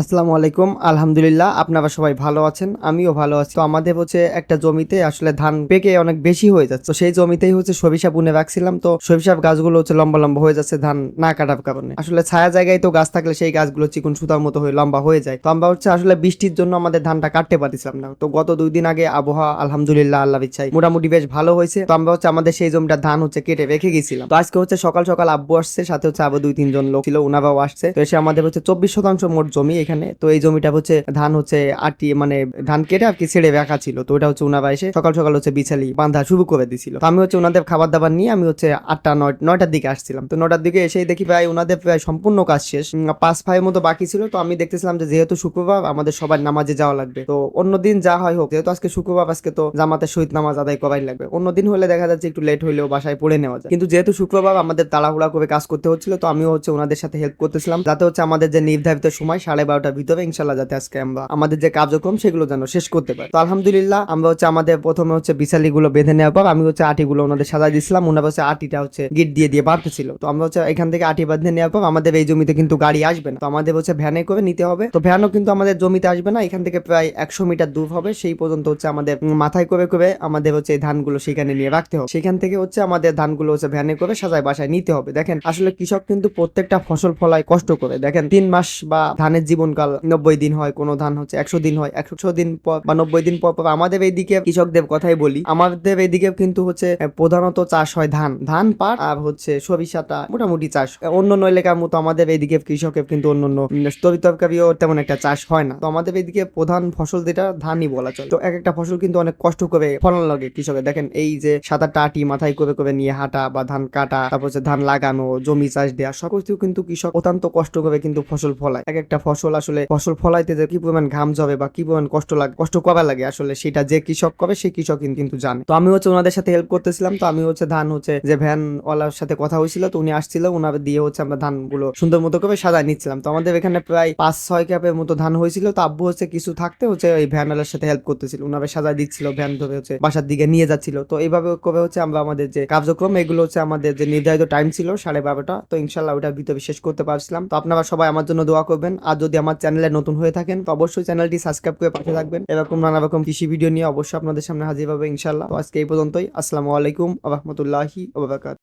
আসসালামু আলাইকুম। আলহামদুলিল্লাহ, আপনারা সবাই ভালো আছেন, আমিও ভালো আছি। তো আমাদের হচ্ছে একটা জমিতে আসলে ধান পেকে অনেক বেশি হয়ে যাচ্ছে। তো সেই জমিতেই হচ্ছে সরিষা বুনে রাখছিলাম। তো সরিষা গাছগুলো হচ্ছে লম্বা লম্বা হয়ে যাচ্ছে ধান না কাটার কারণে। আসলে ছায়া জায়গায় তো গাছ থাকলে সেই গাছগুলো চিকুন সুতার মতো হয়ে লম্বা হয়ে যায়। তো আমরা হচ্ছে আসলে বৃষ্টির জন্য আমাদের ধানটা কাটতে পারছিলাম না। তো গত দুই দিন আগে আবহাওয়া, আলহামদুলিল্লাহ আল্লাহ ইচ্ছাই মোটামুটি বেশ ভালো হয়েছে। তো আমরা হচ্ছে আমাদের সেই জমিটা ধান হচ্ছে কেটে রেখে গেছিলাম। তো আজকে হচ্ছে সকাল সকাল আব্বু আসছে, সাথে হচ্ছে আবার দুই তিনজন লোক ছিল ওনারাও আসছে। তো এসে আমাদের হচ্ছে চব্বিশ শতাংশ মোট জমি এখানে। তো এই জমিটা হচ্ছে ধান হচ্ছে আটি মানে ধান কেটে আর কি ছেড়ে রাখা ছিল। তো ওটা হচ্ছে ওনারা এসে সকাল সকাল হচ্ছে বিছালি বাঁধা শুরু করে দিছিল। তো আমি হচ্ছে ওনাদের খাবার দাবার নিয়ে আমি হচ্ছে আটটা, নয়, নয়টার দিকে আসছিলাম। তো নয়টার দিকে এসেই দেখি প্রায় ওনাদের প্রায় সম্পূর্ণ কাজ শেষ। পাঁচ ফাইয়ের মতো বাকি ছিল। তো আমি দেখতেছিলাম যে যেহেতু শুক্রবার, আমাদের সবার নামাজে যাওয়া লাগবে। তো অন্যদিন যা হয় হোক, যেহেতু আজকে শুক্রবার, আজকে তো জামাতের শহীদ নামাজ আদায় করাই লাগবে। অন্যদিন হলে দেখা যাচ্ছে একটু লেট হইলেও বাসায় পড়ে নেওয়া যায়। কিন্তু যেহেতু শুক্রবার, আমাদের তাড়াহুড়া করে কাজ করতে হচ্ছিল, তো আমিও হচ্ছে ওনাদের সাথে হেল্প করতেছিলাম। যাতে হচ্ছে আমাদের যে নির্ধারিত সময়, সাড়ে বারোটার ভিতরে ইনশাল্লাহ যাতে আজকে আমরা আমাদের যে কার্যক্রম সেগুলো যেন শেষ করতে পারি। তো আলহামদুলিল্লাহ, আমরা হচ্ছে আমাদের প্রথমে হচ্ছে বিশালি গুলো বেঁধে নেওয়ার পর আমি হচ্ছে আটিগুলো ওনাদের সাজাই দিয়েছিলাম ওনারা হচ্ছে আটিটা হচ্ছে গিট দিয়ে দিয়ে বাড়তেছিল তো আমরা হচ্ছে এখান থেকে আটি বাঁধে নেওয়ার পর আমাদের এই জমিতে কিন্তু গাড়ি আসবে না। তো আমাদের হচ্ছে ভ্যানে করে নিতে হবে। তো ভ্যানও কিন্তু আমাদের জমিতে আসবে না, এখান থেকে প্রায় একশো মিটার দূর হবে। সেই পর্যন্ত হচ্ছে আমাদের মাথায় করে করে আমাদের হচ্ছে এই ধানগুলো সেখানে নিয়ে রাখতে হবে। সেখান থেকে হচ্ছে আমাদের ধানগুলো হচ্ছে ভ্যানে করে সাজায় বাসায় নিতে হবে। দেখেন, আসলে কৃষক কিন্তু প্রত্যেকটা ফসল ফলায় কষ্ট করে। দেখেন, তিন মাস বা ধানের জীবনকাল নব্বই দিন হয়, কোনো ধান হচ্ছে একশো দিন হয়, একশো দিন পর বা নব্বই দিন পর পর আমাদের এইদিকে কৃষকদের কথাই বলি, আমাদের এইদিকে কিন্তু হচ্ছে প্রধানত চাষ হয় ধান ধান পাট আর হচ্ছে সরিষাটা মোটামুটি চাষ। অন্য অন্য এলাকার মতো আমাদের এইদিকে কৃষকের কিন্তু অন্য অন্য তরি তরকারিও তেমন একটা চাষ হয় না। তো আমাদের এইদিকে প্রধান ফসল যেটা, ধানই বলা চলে। তো এক একটা ফসল কিন্তু অনেক কষ্ট করে ফলন লাগে কৃষকের। দেখেন এই যে সাদা টাটি মাথায় করে করে নিয়ে হাঁটা বা ধান কাটা, তারপর হচ্ছে ধান লাগানো, জমি চাষ দেওয়া সব কিছু কিন্তু কৃষক অত্যন্ত কষ্ট করে কিন্তু ফসল ফলায়। এক একটা ফসল আসলে ফসল ফলাইতে যে কি পরিমাণ ঘাম জবে বা কি পরিমাণ কষ্ট লাগে, কষ্ট করা লাগে আসলে সেটা যে কৃষক করে সেই কৃষক কিন্তু- জানে। তো আমি হচ্ছে ওনাদের সাথে হেল্প করতেছিলাম, তো আমি হচ্ছে ধান হচ্ছে যে ভ্যান ওয়ালার সাথে কথা হয়েছিল, তো উনি আসছিল ওনার দিয়ে হচ্ছে আমরা ধানগুলো সুন্দর মতো করে সাজায় নিচ্ছিলাম। তো আমাদের এখানে প্রায় পাঁচ, ছয় ক্যাপের মতো ধান হয়েছিল, তো আব্বু হচ্ছে কিছু থাকতে হচ্ছে ওই ভ্যানওয়ালার সাথে হেল্প করতেছিল। ওনারা সাজায় দিচ্ছিল ভ্যান ধরে হচ্ছে বাসার দিকে নিয়ে যাচ্ছিল। তো এইভাবে করে হচ্ছে আমরা আমাদের যে কার্যক্রম, এগুলো হচ্ছে আমাদের যে নির্ধারিত টাইম ছিল সাড়ে বারোটা, তো ইনশাল্লাহ ওটার ভিতরে শেষ করতে পারছিলাম। তো আপনারা সবাই আমার জন্য দোয়া করবেন। আর যদি আমার চ্যানেলে নতুন হয়ে থাকেন, তো অবশ্যই চ্যানেলটি সাবস্ক্রাইব করে পাশে থাকবেন। এরকম নানা রকম কৃষি ভিডিও নিয়ে অবশ্যই আপনাদের সামনে হাজির হবে ইনশাল্লাহ তো আজকে এই পর্যন্তই। আসসালামু আলাইকুম আহমতুল্লাহি ওবারাকাত